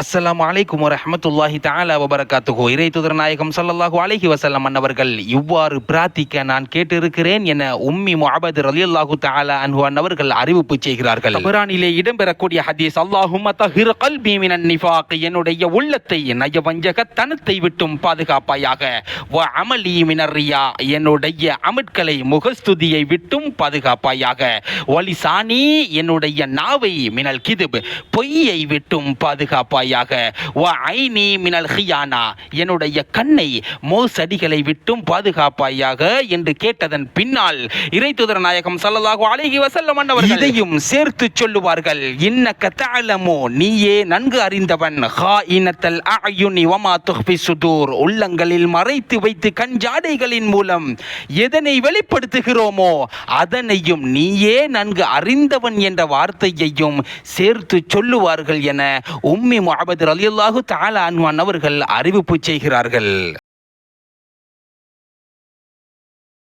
அஸ்லாம் அலைக்கும் ரஹமத்துல்லாஹி தாலா வபரகாத்துகோ இறை துதர் நாயகம் ஸல்லல்லாஹு அலஹி வசல்லம் அன்னவர்கள் இவ்வாறு பிரார்த்திக்க நான் கேட்டிருக்கிறேன் என உம்மி முஹபத் அலி அல்லாஹு தாலா அன்ஹு அன்னவர்கள் அறிவிப்பு செய்கிறார்கள். குரானிலே இடம்பெறக்கூடிய ஹதீஸ் அல்லாஹும் தஹிர் கல்பி மினன் நிஃபாக் என்னுடைய உள்ளத்தை நயவஞ்சகத்தனத்தை விட்டும் பாதுகாப்பாயாக. வ அமலி மினர்ரியா என்னுடைய அமட்களை முகஸ்துதியை விட்டும் பாதுகாப்பாயாக. வலிசானி என்னுடைய நாவை மினல் கிதுப் பொய்யை விட்டும் பாதுகாப்பாய் வ ஐனி மினல் ஹியானா என்னுடைய கண்ணை மோசடிகளை விட்டும் பாதுகாப்பாயாக என்று கேட்டதன் பின்னால் இறைத்துதர் நாயகம் ஸல்லல்லாஹு அழகி வசல்லம் அன்னவர்கள் இதையும் சேர்த்து சொல்லுவார்கள். இன்னக்க கத்தாலமோ நீயே நன்கு அறிந்தவன். ஹாயினத்தல் அயுனி வமா துஹ்பி சுதூர் உள்ளங்களில் மறைத்து வைத்து கஞ்சாடைகளின் மூலம் எதனை வெளிப்படுத்துகிறோமோ அதனையும் நீயே நன்கு அறிந்தவன் என்ற வார்த்தையையும் சேர்த்து சொல்லுவார்கள் என உம்மி முஹம்மது ரலியல்லாஹு தஆலா அன்ஹு அவர்கள் அறிவிப்பு செய்கிறார்கள்